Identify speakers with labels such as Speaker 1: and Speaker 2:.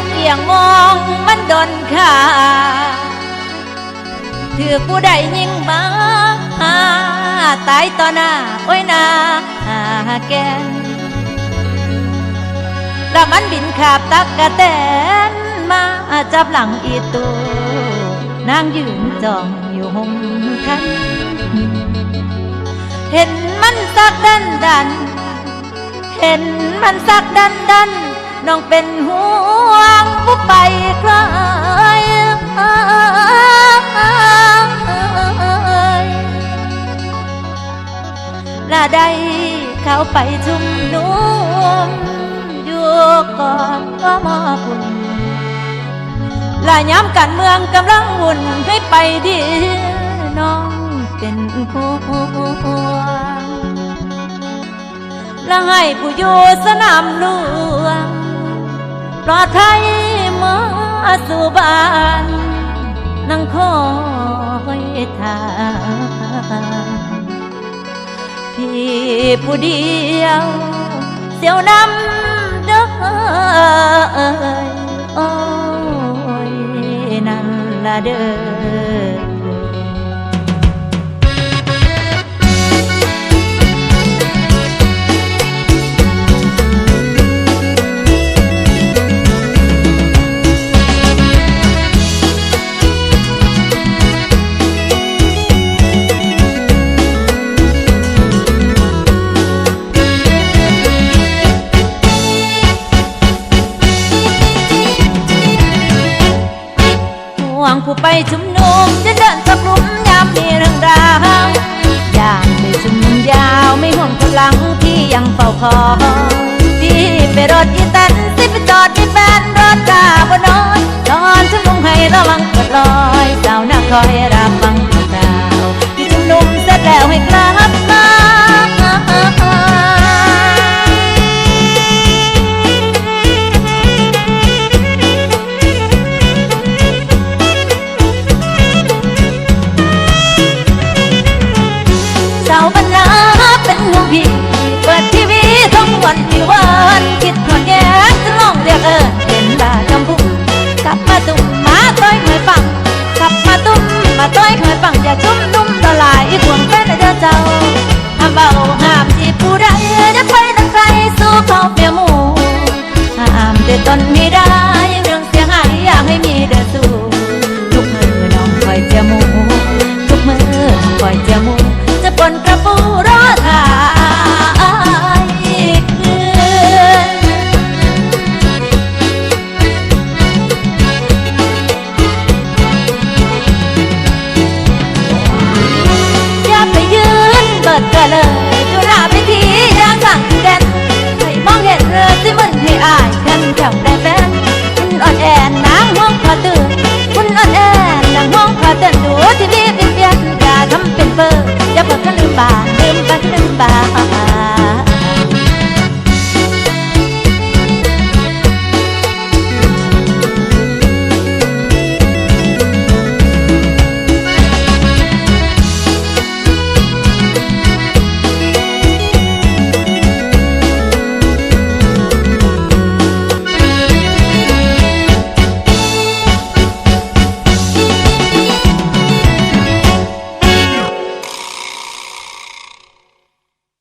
Speaker 1: บเอียงมองมันดนขาถือผู้ใดยิงมาตายต่อหน้าโอ้ยนาแกนแล้วมันบินขาบตักกะแตนมาจับหลังอีตูนางยืนจ้องอยู่หงคัน เห็นมันสักดันดัน เห็นมันสักดันดัน น้องเป็นห่วงผู้ไปใครละได้เขาไปชุมนุมอยู่ก่อนก็มอคุณละย้ำการเมืองกำลังวุ่นให้ไปดีน้องเป็นห่วงและให้ผู้อยู่สนามหลวง ปลอดภัยมาสู่บ้านนั่งคอยทางพี่ผู้เดียว เสียวนำเด้อโอ้ยนั่นละเด้อ ไปชุมนุมจะเดินสักลุมยามมีเรื่องราวอยากไปชุมนุมยาวไม่ห่วงกำลังที่ยังเฝ้าคอยที่ไปรถอีตัน ต้อยเคยฟังอย่าชุ่